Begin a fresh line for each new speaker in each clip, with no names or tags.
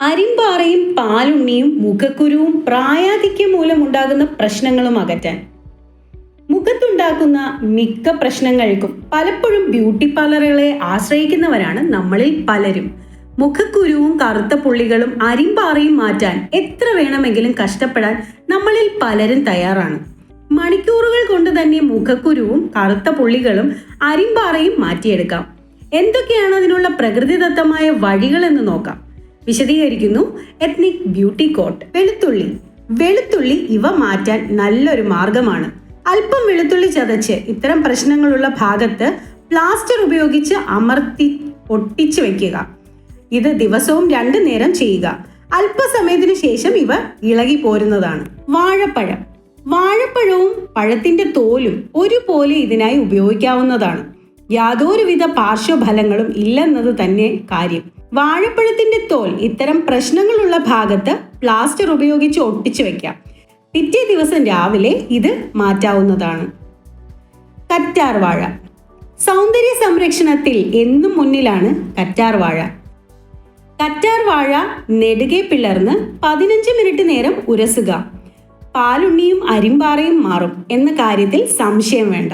അരിമ്പാറയും പാലുണ്ണിയും മുഖക്കുരുവും പ്രായാധിക്യം മൂലമുണ്ടാകുന്ന പ്രശ്നങ്ങളും അകറ്റാൻ. മുഖത്തുണ്ടാക്കുന്ന മിക്ക പ്രശ്നങ്ങൾക്കും പലപ്പോഴും ബ്യൂട്ടി പാർലറുകളെ ആശ്രയിക്കുന്നവരാണ് നമ്മളിൽ പലരും. മുഖക്കുരുവും കറുത്ത പുള്ളികളും അരിമ്പാറയും മാറ്റാൻ എത്ര വേണമെങ്കിലും കഷ്ടപ്പെടാൻ നമ്മളിൽ പലരും തയ്യാറാണ്. മണിക്കൂറുകൾ കൊണ്ട് തന്നെ മുഖക്കുരുവും കറുത്ത പുള്ളികളും അരിമ്പാറയും മാറ്റിയെടുക്കാം. എന്തൊക്കെയാണ് അതിനുള്ള പ്രകൃതിദത്തമായ വഴികളെന്ന് നോക്കാം. വിശദീകരിക്കുന്നു. എത്നിക് ബ്യൂട്ടി കോട്ട് വെളുത്തുള്ളി. വെളുത്തുള്ളി ഇവ മാറ്റാൻ നല്ലൊരു മാർഗമാണ്. അല്പം വെളുത്തുള്ളി ചതച്ച് ഇത്തരം പ്രശ്നങ്ങളുള്ള ഭാഗത്ത് പ്ലാസ്റ്റർ ഉപയോഗിച്ച് അമർത്തി ഒട്ടിച്ചു വെക്കുക. ഇത് ദിവസവും രണ്ടു നേരം ചെയ്യുക. അല്പസമയത്തിന് ശേഷം ഇവ ഇളകി പോരുന്നതാണ്. വാഴപ്പഴം. വാഴപ്പഴവും പഴത്തിന്റെ തോലും ഒരുപോലെ ഇതിനായി ഉപയോഗിക്കാവുന്നതാണ്. യാതൊരുവിധ പാർശ്വഫലങ്ങളും ഇല്ലെന്നത് തന്നെ കാര്യം. വാഴപ്പഴത്തിന്റെ തോൽ ഇത്തരം പ്രശ്നങ്ങളുള്ള ഭാഗത്ത് പ്ലാസ്റ്റർ ഉപയോഗിച്ച് ഒട്ടിച്ചു വെക്കാം. പിറ്റേ ദിവസം രാവിലെ ഇത് മാറ്റാവുന്നതാണ്. കറ്റാർ വാഴ. സൗന്ദര്യ സംരക്ഷണത്തിൽ എന്നും മുന്നിലാണ് കറ്റാർ വാഴ. കറ്റാർ വാഴ നെടുകെ പിളർന്ന് പതിനഞ്ച് മിനിറ്റ് നേരം ഉരസുക. പാലുണ്ണിയും അരിമ്പാറയും മാറും എന്ന കാര്യത്തിൽ സംശയം വേണ്ട.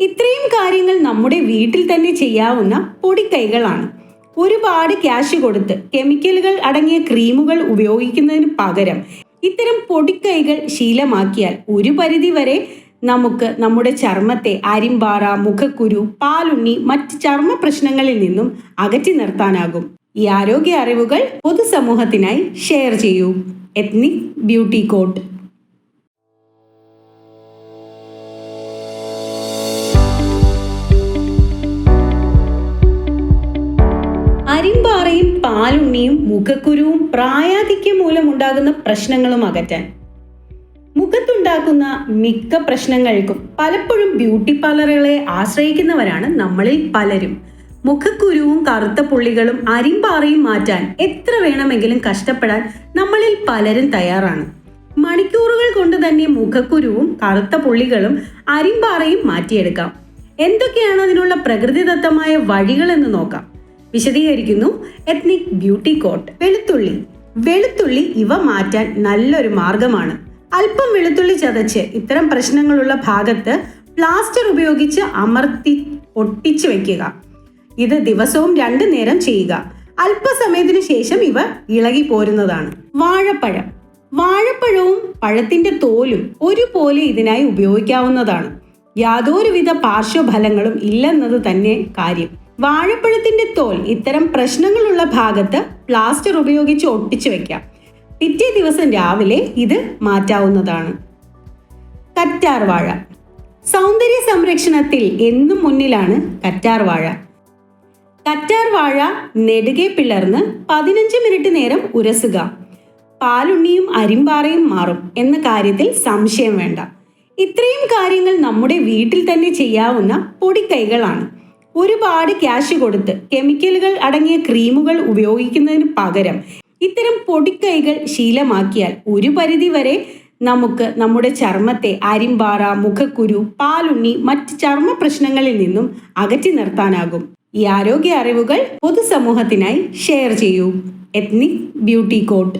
ഇത്രയും കാര്യങ്ങൾ നമ്മുടെ വീട്ടിൽ തന്നെ ചെയ്യാവുന്ന പൊടിക്കൈകളാണ്. ഒരുപാട് ക്യാഷ് കൊടുത്ത് കെമിക്കലുകൾ അടങ്ങിയ ക്രീമുകൾ ഉപയോഗിക്കുന്നതിന് പകരം ഇത്തരം പൊടിക്കൈകൾ ശീലമാക്കിയാൽ ഒരു പരിധി വരെ നമുക്ക് നമ്മുടെ ചർമ്മത്തെ അരിമ്പാറ മുഖക്കുരു പാലുണ്ണി മറ്റ് ചർമ്മ പ്രശ്നങ്ങളിൽ നിന്നും അകറ്റി നിർത്താനാകും. ഈ ആരോഗ്യ അറിവുകൾ പൊതുസമൂഹത്തിനായി ഷെയർ ചെയ്യൂ. എത്നിക് ബ്യൂട്ടി കോട്ട് അരിമ്പാറയും പാലുണ്ണിയും മുഖക്കുരുവും പ്രായാധിക്യം മൂലമുണ്ടാകുന്ന പ്രശ്നങ്ങളും അകറ്റാൻ. മുഖത്തുണ്ടാക്കുന്ന മിക്ക പ്രശ്നങ്ങൾക്കും പലപ്പോഴും ബ്യൂട്ടി പാർലറുകളെ ആശ്രയിക്കുന്നവരാണ് നമ്മളിൽ പലരും. മുഖക്കുരുവും കറുത്ത പുള്ളികളും അരിമ്പാറയും മാറ്റാൻ എത്ര വേണമെങ്കിലും കഷ്ടപ്പെടാൻ നമ്മളിൽ പലരും തയ്യാറാണ്. മണിക്കൂറുകൾ കൊണ്ട് തന്നെ മുഖക്കുരുവും കറുത്ത പുള്ളികളും അരിമ്പാറയും മാറ്റിയെടുക്കാം. എന്തൊക്കെയാണ് അതിനുള്ള പ്രകൃതിദത്തമായ വഴികൾ എന്ന് നോക്കാം. വിശദീകരിക്കുന്നു. എത്നിക് ബ്യൂട്ടി കോട്ട് വെളുത്തുള്ളി. വെളുത്തുള്ളി ഇവ മാറ്റാൻ നല്ലൊരു മാർഗമാണ്. അല്പം വെളുത്തുള്ളി ചതച്ച് ഇത്തരം പ്രശ്നങ്ങളുള്ള ഭാഗത്ത് പ്ലാസ്റ്റർ ഉപയോഗിച്ച് അമർത്തി ഒട്ടിച്ചു വെക്കുക. ഇത് ദിവസവും രണ്ടു നേരം ചെയ്യുക. അല്പസമയത്തിന് ശേഷം ഇവ ഇളകി പോരുന്നതാണ്. വാഴപ്പഴം. വാഴപ്പഴവും പഴത്തിന്റെ തോലും ഒരുപോലെ ഇതിനായി ഉപയോഗിക്കാവുന്നതാണ്. യാതൊരുവിധ പാർശ്വഫലങ്ങളും ഇല്ലെന്നത് തന്നെ കാര്യം. വാഴപ്പഴത്തിന്റെ തോൽ ഇത്തരം പ്രശ്നങ്ങളുള്ള ഭാഗത്ത് പ്ലാസ്റ്റർ ഉപയോഗിച്ച് ഒട്ടിച്ചു വെക്കാം. പിറ്റേ ദിവസം രാവിലെ ഇത് മാറ്റാവുന്നതാണ്. കറ്റാർ വാഴ. സൗന്ദര്യ സംരക്ഷണത്തിൽ എന്നും മുന്നിലാണ് കറ്റാർ വാഴ. കറ്റാർ വാഴ നെടുകെ പിളർന്ന് പതിനഞ്ച് മിനിറ്റ് നേരം ഉരസുക. പാലുണ്ണിയും അരിമ്പാറയും മാറും എന്ന കാര്യത്തിൽ സംശയം വേണ്ട. ഇത്രയും കാര്യങ്ങൾ നമ്മുടെ വീട്ടിൽ തന്നെ ചെയ്യാവുന്ന പൊടിക്കൈകളാണ്. ഒരുപാട് ക്യാഷ് കൊടുത്ത് കെമിക്കലുകൾ അടങ്ങിയ ക്രീമുകൾ ഉപയോഗിക്കുന്നതിന് പകരം ഇത്തരം പൊടിക്കൈകൾ ശീലമാക്കിയാൽ ഒരു പരിധി വരെ നമുക്ക് നമ്മുടെ ചർമ്മത്തെ അരിമ്പാറ മുഖക്കുരു പാലുണ്ണി മറ്റ് ചർമ്മ പ്രശ്നങ്ങളിൽ നിന്നും അകറ്റി നിർത്താനാകും. ഈ ആരോഗ്യ അറിവുകൾ പൊതുസമൂഹത്തിനായി ഷെയർ ചെയ്യൂ. Ethnic beauty coat